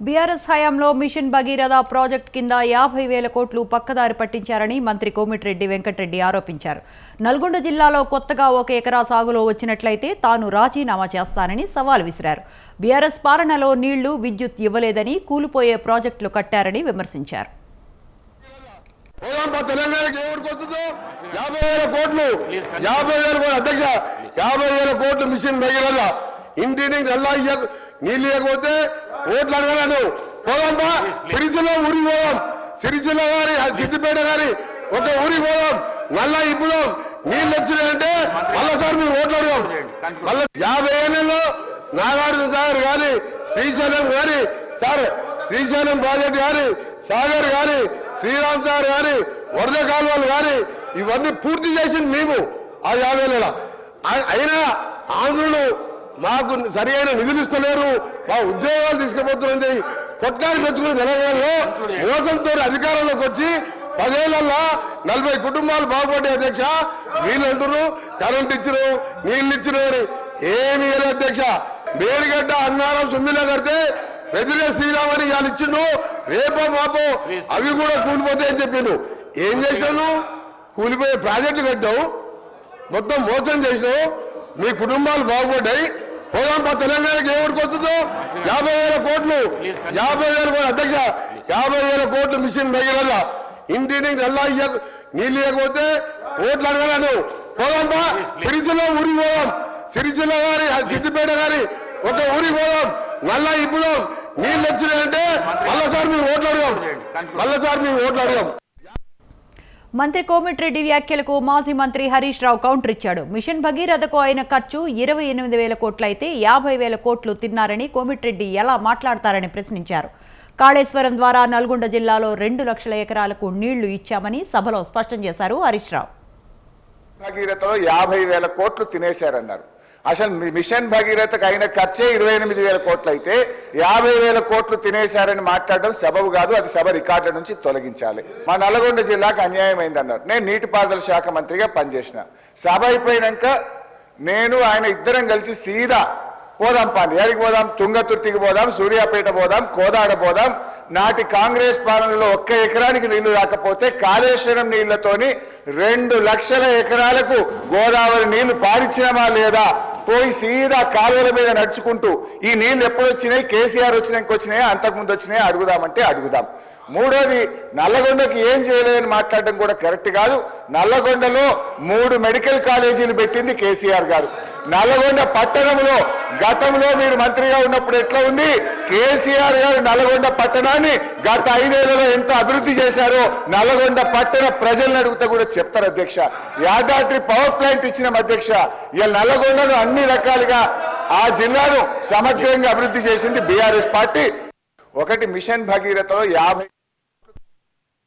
BRS హయాంలో machine Bhagiratha project కింద యాభై వేల కోట్లు పక్కదారి పట్టించారని మంత్రి కోమిటిరెడ్డి వెంకటరెడ్డి ఆరోపించారు. నల్గొండ జిల్లాలో కొత్తగా ఒక ఎకరా సాగులో వచ్చినట్లయితే తాను రాజీనామా చేస్తానని సవాల్ విసిరారు. బీఆర్ఎస్ పాలనలో నీళ్ళు విద్యుత్ ఇవ్వలేదని కూలిపోయే ప్రాజెక్టులు కట్టారని విమర్శించారు. తెలంగాణకి యాభై వేల కోట్లు. యాభై వేల కోట్లు. అధ్యక్ష యాభై వేల కోట్లు మిషన్ భగీరథ. ఇంటిని నీళ్ళు లేకపోతే ఓట్లు అడగలను పోదాంపా సిరిసిల్ల ఊరికి పోదాం. సిరిసిల్ల గారి గిసిపేట గారి ఒక ఊరికి పోదాం. మళ్ళా ఇప్పుదాం. నీళ్ళు వచ్చినాయంటే మళ్ళా సార్ మీరు ఓట్లు అడగాం. మళ్ళా యాభై ఏళ్ళలో నాగార్జున సాగర్ గారి శ్రీశైలం గారి సార్ శ్రీశైలం ప్రాజెక్ట్ గారి సాగర్ గారి శ్రీరామ్ సార్ గారి వరద కాలువలు గారి ఇవన్నీ పూర్తి చేసింది మేము ఆ యాభై నెల అయినా ఆంధ్రులు మాకు సరి అయిన నిధులు ఇస్తలేరు. మా ఉద్యోగాలు తీసుకుపోతుంది కొట్టారు తెచ్చుకుని తెలంగాణలో మోసంతో అధికారంలోకి వచ్చి పదేళ్ళలో నలభై కుటుంబాలు బాగుపడ్డాయి అధ్యక్ష. వీళ్ళు అంటారు కరెంట్ ఇచ్చిరు నీళ్ళు ఇచ్చిరు అని. ఏమి ఇవ్వలేదు అధ్యక్ష. మేడిగడ్డ అన్నారం సుమ్మిలో కడితే ఎదురే శ్రీరామని వాళ్ళు ఇచ్చిండు. రేపో మాపో అవి కూడా కూలిపోతాయని చెప్పిండు. ఏం చేశాను కూలిపోయే ప్రాజెక్టు కట్టావు. మొత్తం మోసం చేసినావు. మీ కుటుంబాలు బాగుపడ్డాయి. పోదాంపా తెలంగాణకి ఎవరికి వస్తుందో? యాభై వేల కోట్లు. యాభై వేల కోట్ల. అధ్యక్ష యాభై వేల కోట్లు మిషన్ భగీరథ ఇంటిని నల్లా నీళ్ళు ఇవ్వకపోతే ఓట్లు అడగలను. పోదాంపా సిరిసిలో ఊరికి పోదాం. సిరిసిల్ల గారి గిసిపేట గారి ఒక ఊరికి పోదాం. నల్లా ఇప్పుదాం నీళ్ళు వచ్చినాయంటే మళ్ళా సార్ మీరు ఓట్లు అడగాం. మళ్ళా సార్ మీరు ఓట్లు అడగాం. మంత్రి కోమిటిరెడ్డి వ్యాఖ్యలకు మాజీ మంత్రి హరీష్ రావు కౌంటర్ ఇచ్చాడు. మిషన్ భగీరథకు అయిన ఖర్చు ఇరవై ఎనిమిది వేల కోట్లయితే యాభై వేల కోట్లు తిన్నారని కోమిటిరెడ్డి ఎలా మాట్లాడతారని ప్రశ్నించారు. కాళేశ్వరం ద్వారా నల్గొండ జిల్లాలో రెండు లక్షల ఎకరాలకు నీళ్ళు ఇచ్చామని సభలో స్పష్టం చేశారు హరీష్ రావు. భగీరథలో యాభై వేల కోట్లు తినేశారన్నారు. అసలు మీ మిషన్ భగీరథకు అయిన ఖర్చే ఇరవై ఎనిమిది వేల కోట్లు అయితే యాభై వేల కోట్లు తినేశారని మాట్లాడడం సబబు కాదు అది సభ రికార్డుల నుంచి తొలగించాలి. మా నల్గొండ జిల్లాకు అన్యాయం అయిందన్నారు నేను నీటిపారుదల శాఖ మంత్రిగా పనిచేసిన. సభ అయిపోయినాక నేను ఆయన ఇద్దరం కలిసి సీదా పోదాం పాండి పోదాం? తుంగతుర్తికి పోదాం సూర్యాపేట పోదాం కోదాడ పోదాం. నాటి కాంగ్రెస్ పాలనలో ఒక్క ఎకరానికి నీళ్ళు రాకపోతే కాళేశ్వరం నీళ్ళతోని రెండు లక్షల ఎకరాలకు గోదావరి నీళ్ళు పారిచ్చినమా లేదా? పోయి సీదా కాలువల మీద నడుచుకుంటూ ఈ నీళ్ళు ఎప్పుడు వచ్చినాయి? కేసీఆర్ వచ్చినాక వచ్చినాయా? అంతకుముందు వచ్చినాయా? అడుగుదామంటే అడుగుదాం. మూడోది నల్లగొండకి ఏం చేయలేదని మాట్లాడడం కూడా కరెక్ట్ కాదు. నల్లగొండలో మూడు మెడికల్ కాలేజీలు పెట్టింది కేసీఆర్ గారు. నల్లగొండ పట్టణంలో గతంలో మీరు మంత్రిగా ఉన్నప్పుడు ఎట్లా ఉంది? కేసీఆర్ గారు నల్గొండ పట్టణాన్ని గత ఐదేళ్ళలో ఎంత అభివృద్ధి చేశారో నల్గొండ పట్టణ ప్రజలను అడిగితే కూడా చెప్తారు అధ్యక్ష. యాదాద్రి పవర్ ప్లాంట్ ఇచ్చిన అధ్యక్ష. ఇలా నల్గొండను అన్ని రకాలుగా ఆ జిల్లాను సమగ్రంగా అభివృద్ధి చేసింది బీఆర్ఎస్ పార్టీ. ఒకటి మిషన్ భగీరథలో యాభై